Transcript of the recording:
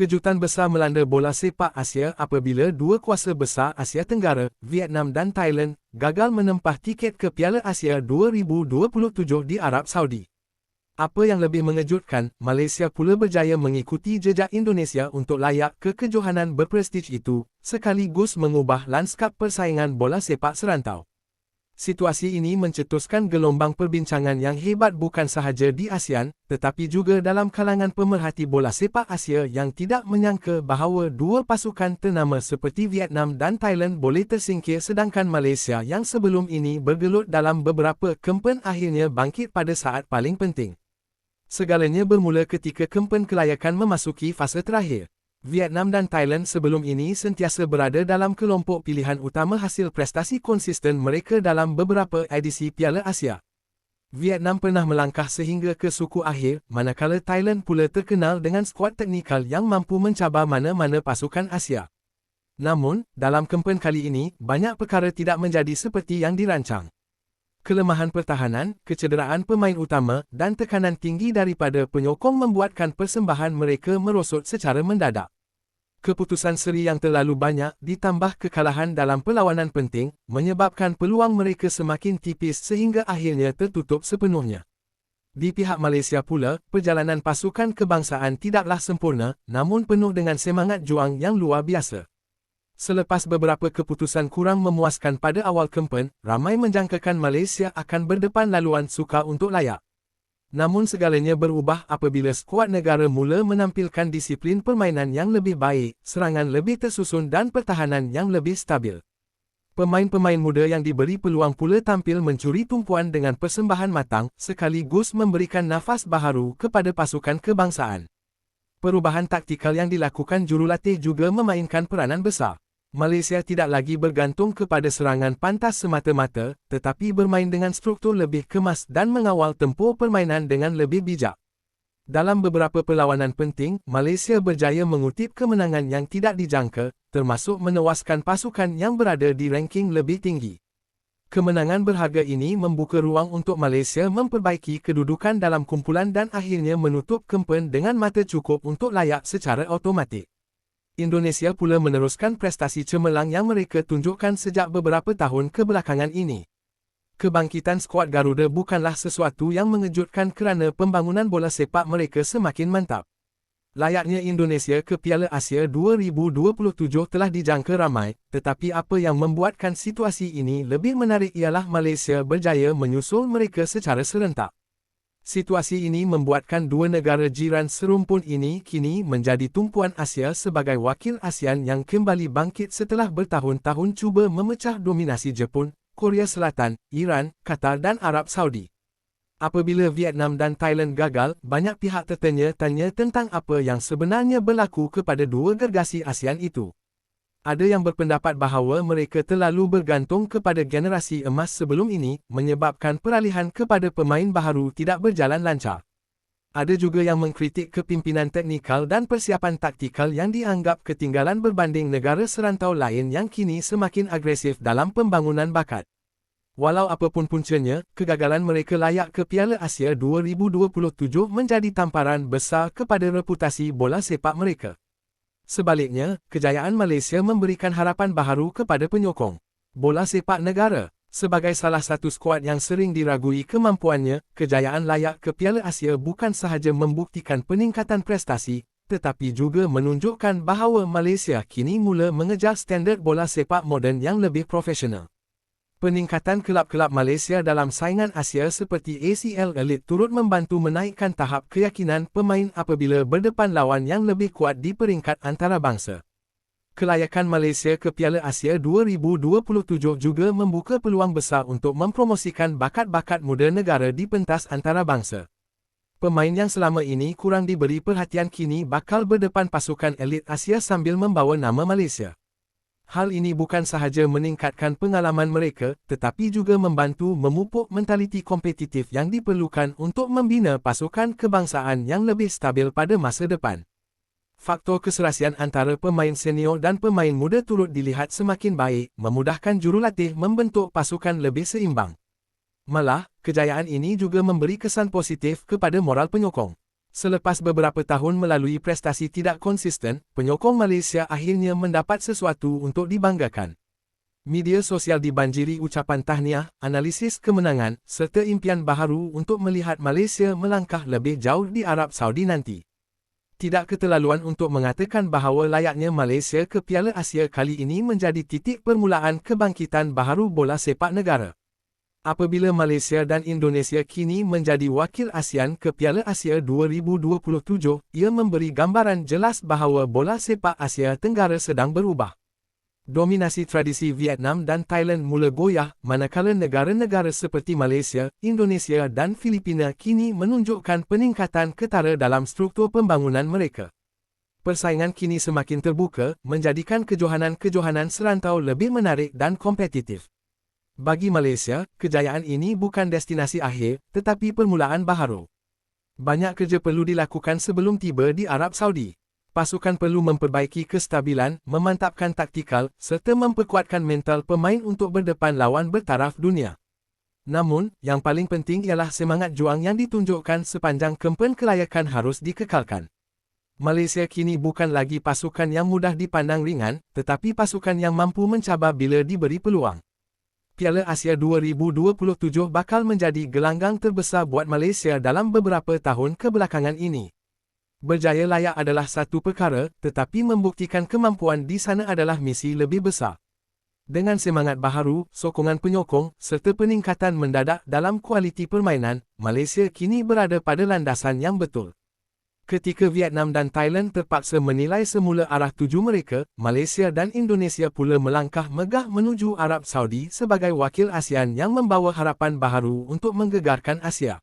Kejutan besar melanda bola sepak Asia apabila dua kuasa besar Asia Tenggara, Vietnam dan Thailand, gagal menempah tiket ke Piala Asia 2027 di Arab Saudi. Apa yang lebih mengejutkan, Malaysia pula berjaya mengikuti jejak Indonesia untuk layak ke kejohanan berprestij itu, sekaligus mengubah lanskap persaingan bola sepak serantau. Situasi ini mencetuskan gelombang perbincangan yang hebat bukan sahaja di ASEAN, tetapi juga dalam kalangan pemerhati bola sepak Asia yang tidak menyangka bahawa dua pasukan ternama seperti Vietnam dan Thailand boleh tersingkir sedangkan Malaysia yang sebelum ini bergelut dalam beberapa kempen akhirnya bangkit pada saat paling penting. Segalanya bermula ketika kempen kelayakan memasuki fasa terakhir. Vietnam dan Thailand sebelum ini sentiasa berada dalam kelompok pilihan utama hasil prestasi konsisten mereka dalam beberapa edisi Piala Asia. Vietnam pernah melangkah sehingga ke suku akhir, manakala Thailand pula terkenal dengan skuad teknikal yang mampu mencabar mana-mana pasukan Asia. Namun, dalam kempen kali ini, banyak perkara tidak menjadi seperti yang dirancang. Kelemahan pertahanan, kecederaan pemain utama dan tekanan tinggi daripada penyokong membuatkan persembahan mereka merosot secara mendadak. Keputusan seri yang terlalu banyak ditambah kekalahan dalam perlawanan penting menyebabkan peluang mereka semakin tipis sehingga akhirnya tertutup sepenuhnya. Di pihak Malaysia pula, perjalanan pasukan kebangsaan tidaklah sempurna namun penuh dengan semangat juang yang luar biasa. Selepas beberapa keputusan kurang memuaskan pada awal kempen, ramai menjangkakan Malaysia akan berdepan laluan suka untuk layak. Namun segalanya berubah apabila skuad negara mula menampilkan disiplin permainan yang lebih baik, serangan lebih tersusun dan pertahanan yang lebih stabil. Pemain-pemain muda yang diberi peluang pula tampil mencuri tumpuan dengan persembahan matang, sekaligus memberikan nafas baharu kepada pasukan kebangsaan. Perubahan taktikal yang dilakukan jurulatih juga memainkan peranan besar. Malaysia tidak lagi bergantung kepada serangan pantas semata-mata, tetapi bermain dengan struktur lebih kemas dan mengawal tempur permainan dengan lebih bijak. Dalam beberapa perlawanan penting, Malaysia berjaya mengutip kemenangan yang tidak dijangka, termasuk menewaskan pasukan yang berada di ranking lebih tinggi. Kemenangan berharga ini membuka ruang untuk Malaysia memperbaiki kedudukan dalam kumpulan dan akhirnya menutup kempen dengan mata cukup untuk layak secara automatik. Indonesia pula meneruskan prestasi cemerlang yang mereka tunjukkan sejak beberapa tahun kebelakangan ini. Kebangkitan skuad Garuda bukanlah sesuatu yang mengejutkan kerana pembangunan bola sepak mereka semakin mantap. Layaknya Indonesia ke Piala Asia 2027 telah dijangka ramai, tetapi apa yang membuatkan situasi ini lebih menarik ialah Malaysia berjaya menyusul mereka secara serentak. Situasi ini membuatkan dua negara jiran serumpun ini kini menjadi tumpuan Asia sebagai wakil ASEAN yang kembali bangkit setelah bertahun-tahun cuba memecah dominasi Jepun, Korea Selatan, Iran, Qatar dan Arab Saudi. Apabila Vietnam dan Thailand gagal, banyak pihak tertanya-tanya tentang apa yang sebenarnya berlaku kepada dua gergasi ASEAN itu. Ada yang berpendapat bahawa mereka terlalu bergantung kepada generasi emas sebelum ini, menyebabkan peralihan kepada pemain baharu tidak berjalan lancar. Ada juga yang mengkritik kepimpinan teknikal dan persiapan taktikal yang dianggap ketinggalan berbanding negara serantau lain yang kini semakin agresif dalam pembangunan bakat. Walau apapun puncanya, kegagalan mereka layak ke Piala Asia 2027 menjadi tamparan besar kepada reputasi bola sepak mereka. Sebaliknya, kejayaan Malaysia memberikan harapan baharu kepada penyokong. Bola sepak negara, sebagai salah satu skuad yang sering diragui kemampuannya, kejayaan layak ke Piala Asia bukan sahaja membuktikan peningkatan prestasi, tetapi juga menunjukkan bahawa Malaysia kini mula mengejar standard bola sepak moden yang lebih profesional. Peningkatan kelab-kelab Malaysia dalam saingan Asia seperti ACL Elite turut membantu menaikkan tahap keyakinan pemain apabila berdepan lawan yang lebih kuat di peringkat antarabangsa. Kelayakan Malaysia ke Piala Asia 2027 juga membuka peluang besar untuk mempromosikan bakat-bakat muda negara di pentas antarabangsa. Pemain yang selama ini kurang diberi perhatian kini bakal berdepan pasukan elit Asia sambil membawa nama Malaysia. Hal ini bukan sahaja meningkatkan pengalaman mereka, tetapi juga membantu memupuk mentaliti kompetitif yang diperlukan untuk membina pasukan kebangsaan yang lebih stabil pada masa depan. Faktor keserasian antara pemain senior dan pemain muda turut dilihat semakin baik, memudahkan jurulatih membentuk pasukan lebih seimbang. Malah, kejayaan ini juga memberi kesan positif kepada moral penyokong. Selepas beberapa tahun melalui prestasi tidak konsisten, penyokong Malaysia akhirnya mendapat sesuatu untuk dibanggakan. Media sosial dibanjiri ucapan tahniah, analisis kemenangan, serta impian baharu untuk melihat Malaysia melangkah lebih jauh di Arab Saudi nanti. Tidak keterlaluan untuk mengatakan bahawa layaknya Malaysia ke Piala Asia kali ini menjadi titik permulaan kebangkitan baharu bola sepak negara. Apabila Malaysia dan Indonesia kini menjadi wakil ASEAN ke Piala Asia 2027, ia memberi gambaran jelas bahawa bola sepak Asia Tenggara sedang berubah. Dominasi tradisi Vietnam dan Thailand mula goyah, manakala negara-negara seperti Malaysia, Indonesia dan Filipina kini menunjukkan peningkatan ketara dalam struktur pembangunan mereka. Persaingan kini semakin terbuka, menjadikan kejohanan-kejohanan serantau lebih menarik dan kompetitif. Bagi Malaysia, kejayaan ini bukan destinasi akhir, tetapi permulaan baharu. Banyak kerja perlu dilakukan sebelum tiba di Arab Saudi. Pasukan perlu memperbaiki kestabilan, memantapkan taktikal, serta memperkuatkan mental pemain untuk berdepan lawan bertaraf dunia. Namun, yang paling penting ialah semangat juang yang ditunjukkan sepanjang kempen kelayakan harus dikekalkan. Malaysia kini bukan lagi pasukan yang mudah dipandang ringan, tetapi pasukan yang mampu mencabar bila diberi peluang. Piala Asia 2027 bakal menjadi gelanggang terbesar buat Malaysia dalam beberapa tahun kebelakangan ini. Berjaya layak adalah satu perkara, tetapi membuktikan kemampuan di sana adalah misi lebih besar. Dengan semangat baharu, sokongan penyokong, serta peningkatan mendadak dalam kualiti permainan, Malaysia kini berada pada landasan yang betul. Ketika Vietnam dan Thailand terpaksa menilai semula arah tuju mereka, Malaysia dan Indonesia pula melangkah megah menuju Arab Saudi sebagai wakil ASEAN yang membawa harapan baharu untuk menggegarkan Asia.